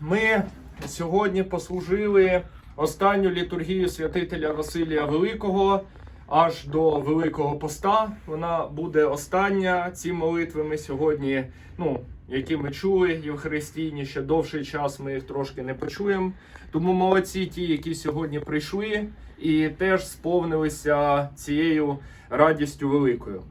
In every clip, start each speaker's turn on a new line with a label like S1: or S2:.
S1: Ми сьогодні послужили останню літургію святителя Василія Великого аж до Великого Поста. Вона буде остання. Ці молитви ми сьогодні, ну, які ми чули євхаристійні, ще довший час ми їх трошки не почуємо. Тому молодці ті, які сьогодні прийшли і теж сповнилися цією радістю великою.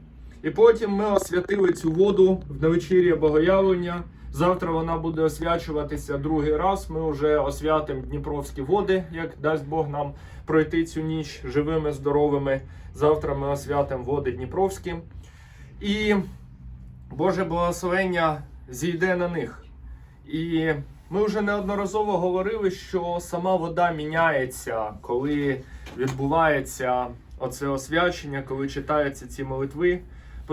S1: І потім ми освятили цю воду в навечір'я Богоявлення. Завтра вона буде освячуватися другий раз. Ми вже освятимо Дніпровські води, як дасть Бог нам пройти цю ніч живими, здоровими. Завтра ми освятимо води Дніпровські. І Боже благословення зійде на них. І ми вже неодноразово говорили, що сама вода міняється, коли відбувається оце освячення, коли читаються ці молитви.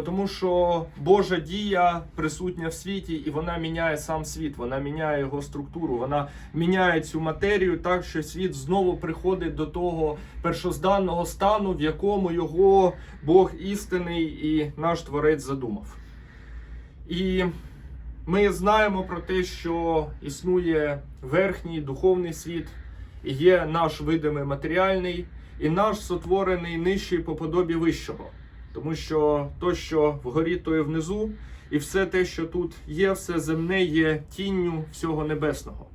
S1: Тому що Божа дія присутня в світі, і вона міняє сам світ, вона міняє його структуру, вона міняє цю матерію так, що світ знову приходить до того першозданного стану, в якому його Бог істинний і наш Творець задумав. І ми знаємо про те, що існує верхній духовний світ, і є наш видимий матеріальний, і наш сотворений нижчий по подобі вищого. Тому що то, що вгорі, то і внизу, і все те, що тут є, все земне, є тінню всього небесного.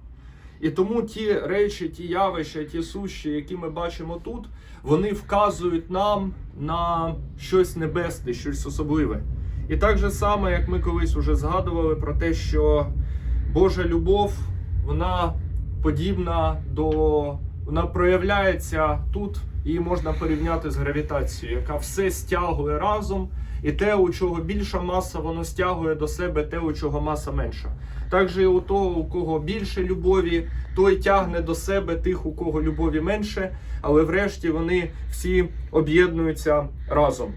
S1: І тому ті речі, ті явища, ті сущі, які ми бачимо тут, вони вказують нам на щось небесне, щось особливе. І так же само, як ми колись уже згадували про те, що Божа любов, вона подібна до вона проявляється тут, її можна порівняти з гравітацією, яка все стягує разом, і те, у чого більша маса, воно стягує до себе те, у чого маса менша. Так же і у того, у кого більше любові, той тягне до себе тих, у кого любові менше, але врешті вони всі об'єднуються разом.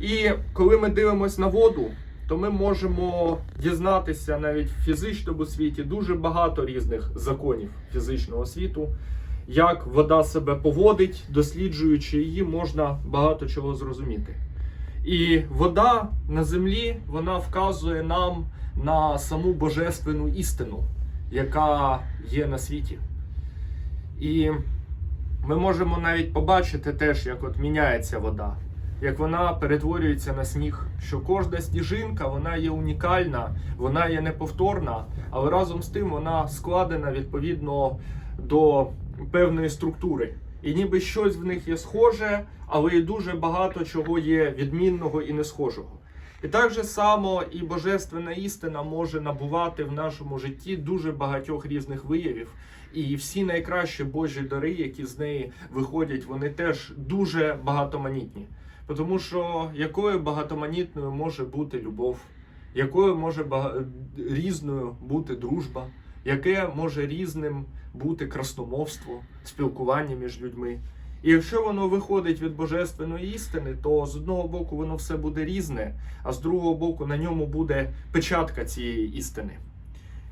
S1: І коли ми дивимося на воду, то ми можемо дізнатися навіть в фізичному світі дуже багато різних законів фізичного світу, як вода себе поводить, досліджуючи її, можна багато чого зрозуміти. І вода на землі вона вказує нам на саму божественну істину, яка є на світі. І ми можемо навіть побачити теж, як от міняється вода, як вона перетворюється на сніг. Що кожна сніжинка вона є унікальна, вона є неповторна, але разом з тим вона складена відповідно до певної структури. І ніби щось в них є схоже, але і дуже багато чого є відмінного і не схожого. І так же само і божественна істина може набувати в нашому житті дуже багатьох різних виявів. І всі найкращі Божі дари, які з неї виходять, вони теж дуже багатоманітні. Тому що якою багатоманітною може бути любов, якою може різною бути дружба, яке може різним бути красномовство, спілкування між людьми. І якщо воно виходить від божественної істини, то з одного боку воно все буде різне, а з другого боку на ньому буде печатка цієї істини.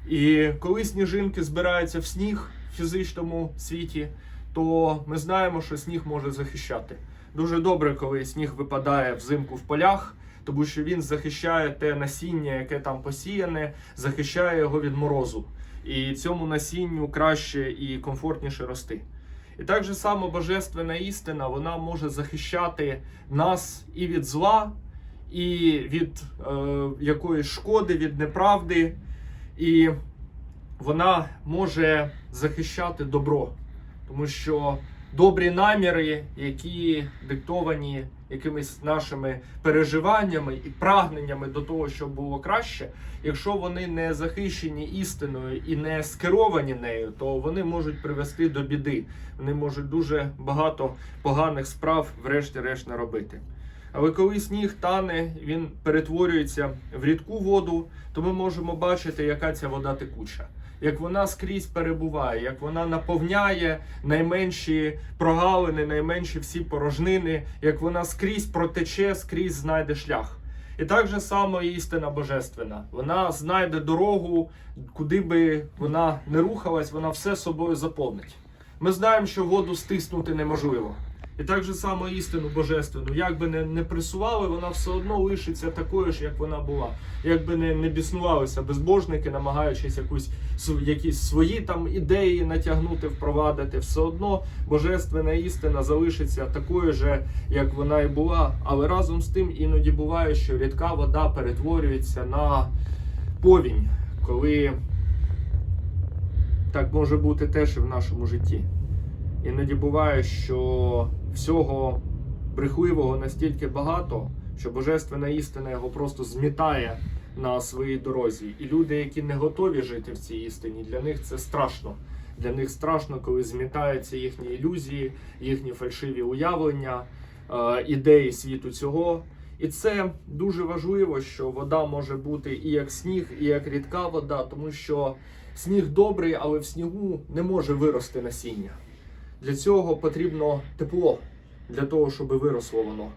S1: І коли сніжинки збираються в сніг в фізичному світі, то ми знаємо, що сніг може захищати. Дуже добре, коли сніг випадає взимку в полях, тому що він захищає те насіння, яке там посіяне, захищає його від морозу. І цьому насінню краще і комфортніше рости. І так же само божественна істина вона може захищати нас і від зла, і від е, якоїсь шкоди, від неправди, і вона може захищати добро, тому що добрі наміри, які диктовані якимись нашими переживаннями і прагненнями до того, щоб було краще, якщо вони не захищені істиною і не скеровані нею, то вони можуть привести до біди. Вони можуть дуже багато поганих справ, врешті-решт, наробити. Але коли сніг тане, він перетворюється в рідку воду, то ми можемо бачити, яка ця вода текуча. Як вона скрізь перебуває, як вона наповняє найменші прогалини, найменші всі порожнини, як вона скрізь протече, скрізь знайде шлях. І так же само істина божественна. Вона знайде дорогу, куди би вона не рухалась, вона все собою заповнить. Ми знаємо, що воду стиснути неможливо. І так же само істину божественну, як би не, не присували, вона все одно лишиться такою ж, як вона була. Як би не, не біснувалися безбожники, намагаючись якусь якісь свої там ідеї натягнути, впровадити, все одно божественна істина залишиться такою же, як вона і була. Але разом з тим іноді буває, що рідка вода перетворюється на повінь, коли так може бути теж і в нашому житті. Іноді буває, що всього брехливого настільки багато, що божественна істина його просто змітає на своїй дорозі. І люди, які не готові жити в цій істині, для них це страшно. Для них страшно, коли змітаються їхні ілюзії, їхні фальшиві уявлення, е, ідеї світу цього. І це дуже важливо, що вода може бути і як сніг, і як рідка вода, тому що сніг добрий, але в снігу не може вирости насіння. Для цього потрібно тепло для того, щоб виросло воно.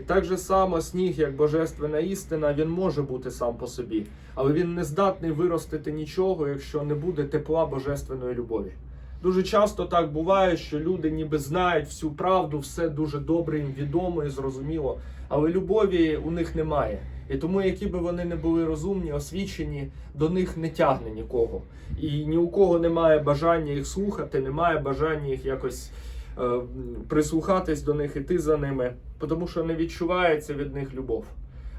S1: І так же само сніг, як божественна істина, він може бути сам по собі, але він не здатний виростити нічого, якщо не буде тепла божественної любові. Дуже часто так буває, що люди ніби знають всю правду, все дуже добре їм відомо і зрозуміло, але любові у них немає. І тому, які би вони не були розумні, освічені, до них не тягне нікого. І ні у кого немає бажання їх слухати, немає бажання їх якось е, прислухатись до них, іти за ними, тому що не відчувається від них любов.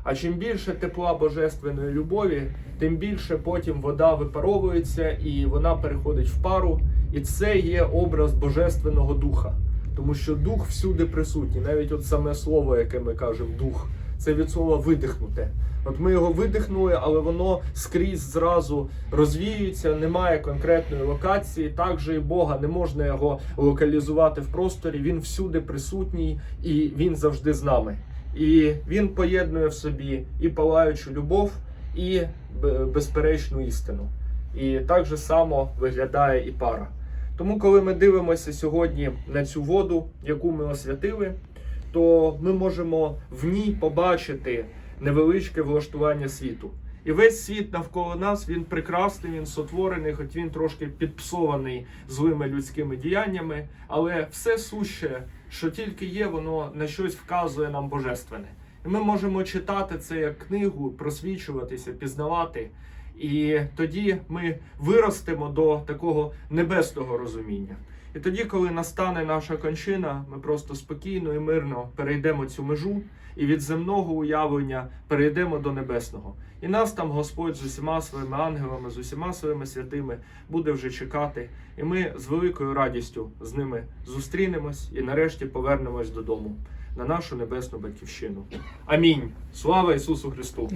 S1: А чим більше тепла божественної любові, тим більше потім вода випаровується і вона переходить в пару. І це є образ божественного духа, тому що дух всюди присутній. Навіть от саме слово, яке ми кажемо, дух, це від слова видихнути. От ми його видихнули, але воно скрізь зразу розвіюється, немає конкретної локації. Так же і Бога не можна його локалізувати в просторі. Він всюди присутній і він завжди з нами. І він поєднує в собі і палаючу любов, і безперечну істину. І так же само виглядає і пара. Тому, коли ми дивимося сьогодні на цю воду, яку ми освятили, то ми можемо в ній побачити невеличке влаштування світу. І весь світ навколо нас він прекрасний, він сотворений, хоч він трошки підпсований злими людськими діяннями, але все суще, що тільки є, воно на щось вказує нам божественне. І ми можемо читати це як книгу, просвічуватися, пізнавати. І тоді ми виростемо до такого небесного розуміння. І тоді, коли настане наша кончина, ми просто спокійно і мирно перейдемо цю межу і від земного уявлення перейдемо до небесного. І нас там Господь з усіма своїми ангелами, з усіма своїми святими буде вже чекати. І ми з великою радістю з ними зустрінемось і нарешті повернемось додому на нашу небесну батьківщину. Амінь. Слава Ісусу Христу!